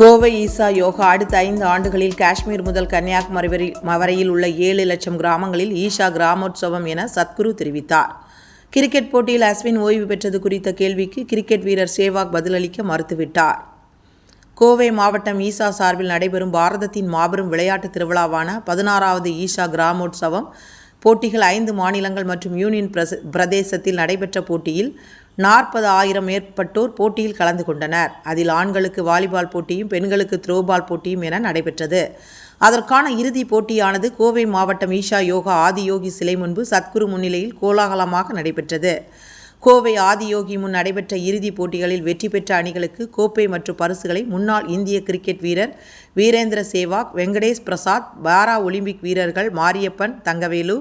கோவை ஈசா யோகா அடுத்த ஐந்து ஆண்டுகளில் காஷ்மீர் முதல் கன்னியாகுமரி வரை- வரையில் உள்ள ஏழு லட்சம் கிராமங்களில் ஈஷா கிராமோற்சவம் என சத்குரு தெரிவித்தார். கிரிக்கெட் போட்டியில் அஸ்வின் ஓய்வு பெற்றது குறித்த கேள்விக்கு கிரிக்கெட் வீரர் சேவாக் பதிலளிக்க மறுத்துவிட்டார். கோவை மாவட்டம் ஈசா சார்பில் நடைபெறும் பாரதத்தின் மாபெரும் விளையாட்டு திருவிழாவான பதினாறாவது ஈஷா கிராமோற்சவம் போட்டிகள் ஐந்து மாநிலங்கள் மற்றும் யூனியன் பிரச- பிரதேசத்தில் நடைபெற்ற போட்டியில் நாற்பது ஆயிரம் மேற்பட்டோர் போட்டியில் கலந்து கொண்டனர். அதில் ஆண்களுக்கு வாலிபால் போட்டியும் பெண்களுக்கு த்ரோபால் போட்டியும் என நடைபெற்றது. அதற்கான இறுதிப் போட்டியானது கோவை மாவட்டம் ஈஷா யோகா ஆதியோகி சிலை முன்பு சத்குரு முன்னிலையில் கோலாகலமாக நடைபெற்றது. கோவை ஆதியோகி முன் நடைபெற்ற இறுதிப் போட்டிகளில் வெற்றி பெற்ற அணிகளுக்கு கோப்பை மற்றும் பரிசுகளை முன்னாள் இந்திய கிரிக்கெட் வீரர் வீரேந்திர சேவாக் வெங்கடேஷ் பிரசாத் பாரா ஒலிம்பிக் வீரர்கள் மாரியப்பன் தங்கவேலு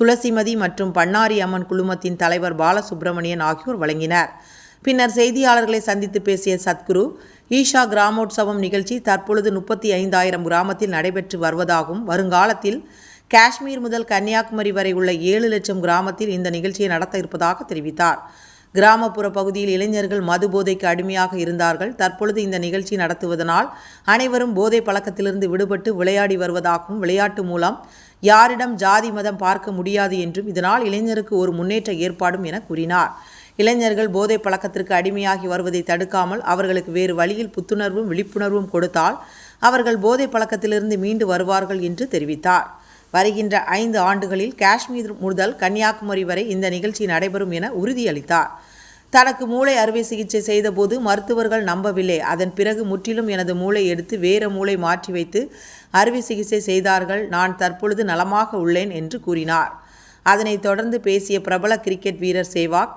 துளசிமதி மற்றும் பண்ணாரி அம்மன் குழுமத்தின் தலைவர் பாலசுப்பிரமணியன் ஆகியோர் வழங்கினர். பின்னர் செய்தியாளர்களை சந்தித்து பேசிய சத்குரு ஈஷா கிராமோற்சவம் நிகழ்ச்சி தற்பொழுது முப்பத்தி ஐந்தாயிரம் கிராமத்தில் நடைபெற்று வருவதாகவும் வருங்காலத்தில் காஷ்மீர் முதல் கன்னியாகுமரி வரை உள்ள ஏழு லட்சம் கிராமத்தில் இந்த நிகழ்ச்சியை நடத்த இருப்பதாக தெரிவித்தார். கிராமப்புற பகுதியில் இளைஞர்கள் மது போதைக்கு அடிமையாக இருந்தார்கள். தற்பொழுது இந்த நிகழ்ச்சி நடத்துவதனால் அனைவரும் போதை பழக்கத்திலிருந்து விடுபட்டு விளையாடி வருவதாகவும் விளையாட்டு மூலம் யாரிடம் ஜாதி மதம் பார்க்க முடியாது என்றும் இதனால் இளைஞருக்கு ஒரு முன்னேற்ற ஏற்பாடும் என கூறினார். இளைஞர்கள் போதை பழக்கத்திற்கு அடிமையாகி வருவதை தடுக்காமல் அவர்களுக்கு வேறு வழியில் புத்துணர்வும் விழிப்புணர்வும் கொடுத்தால் அவர்கள் போதை பழக்கத்திலிருந்து மீண்டு வருவார்கள் என்று தெரிவித்தார். வருகின்ற ஐந்து ஆண்டுகளில் காஷ்மீர் முதல் கன்னியாகுமரி வரை இந்த நிகழ்ச்சி நடைபெறும் என உறுதியளித்தார். தனக்கு மூளை அறுவை சிகிச்சை செய்தபோது மருத்துவர்கள் நம்பவில்லை. அதன் பிறகு முற்றிலும் எனது மூளை எடுத்து வேறு மூளை மாற்றி வைத்து அறுவை சிகிச்சை செய்தார்கள். நான் தற்பொழுது நலமாக உள்ளேன் என்று கூறினார். அதனைத் தொடர்ந்து பேசிய பிரபல கிரிக்கெட் வீரர் சேவாக்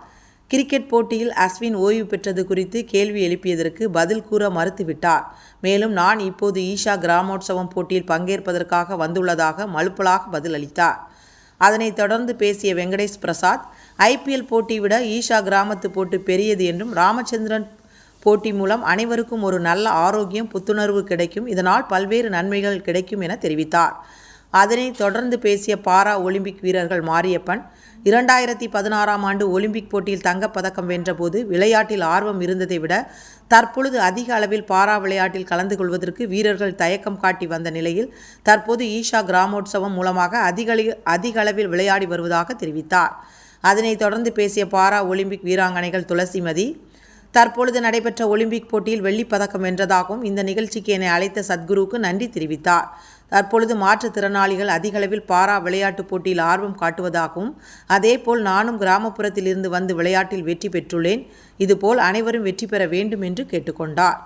கிரிக்கெட் போட்டியில் அஸ்வின் ஓய்வு பெற்றது குறித்து கேள்வி எழுப்பியதற்கு பதில் கூற மறுத்துவிட்டார். மேலும் நான் இப்போது ஈஷா கிராமோற்சவம் போட்டியில் பங்கேற்பதற்காக வந்துள்ளதாக மலுப்பலாக பதிலளித்தார். அதனைத் தொடர்ந்து பேசிய வெங்கடேஷ் பிரசாத் ஐபிஎல் போட்டி விட ஈஷா கிராமத்து போட்டு பெரியது என்றும் ராமச்சந்திரன் போட்டி மூலம் அனைவருக்கும் ஒரு நல்ல ஆரோக்கியம் புத்துணர்வு கிடைக்கும் இதனால் பல்வேறு நன்மைகள் கிடைக்கும் என தெரிவித்தார். அதனை தொடர்ந்து பேசிய பாரா ஒலிம்பிக் வீரர்கள் மாரியப்பன் இரண்டாயிரத்தி பதினாறாம் ஆண்டு ஒலிம்பிக் போட்டியில் தங்கப்பதக்கம் வென்றபோது விளையாட்டில் ஆர்வம் இருந்ததை விட தற்பொழுது அதிக அளவில் பாரா விளையாட்டில் கலந்து கொள்வதற்கு வீரர்கள் தயக்கம் காட்டி வந்த நிலையில் தற்போது ஈஷா கிராமோற்சவம் மூலமாக அதிக அதிக அளவில் விளையாடி வருவதாக தெரிவித்தார். அதனைத் தொடர்ந்து பேசிய பாரா ஒலிம்பிக் வீராங்கனைகள் துளசிமதி தற்பொழுது நடைபெற்ற ஒலிம்பிக் போட்டியில் வெள்ளிப் பதக்கம் வென்றதாகவும் இந்த நிகழ்ச்சிக்கு என்னை அழைத்த சத்குருவுக்கு நன்றி தெரிவித்தார். தற்பொழுது மாற்றுத்திறனாளிகள் அதிகளவில் பாரா விளையாட்டுப் போட்டியில் ஆர்வம் காட்டுவதாகவும் அதேபோல் நானும் கிராமப்புறத்தில் இருந்து வந்து விளையாட்டில் வெற்றி பெற்றுள்ளேன். இதுபோல் அனைவரும் வெற்றி பெற வேண்டும் என்று கேட்டுக்கொண்டார்.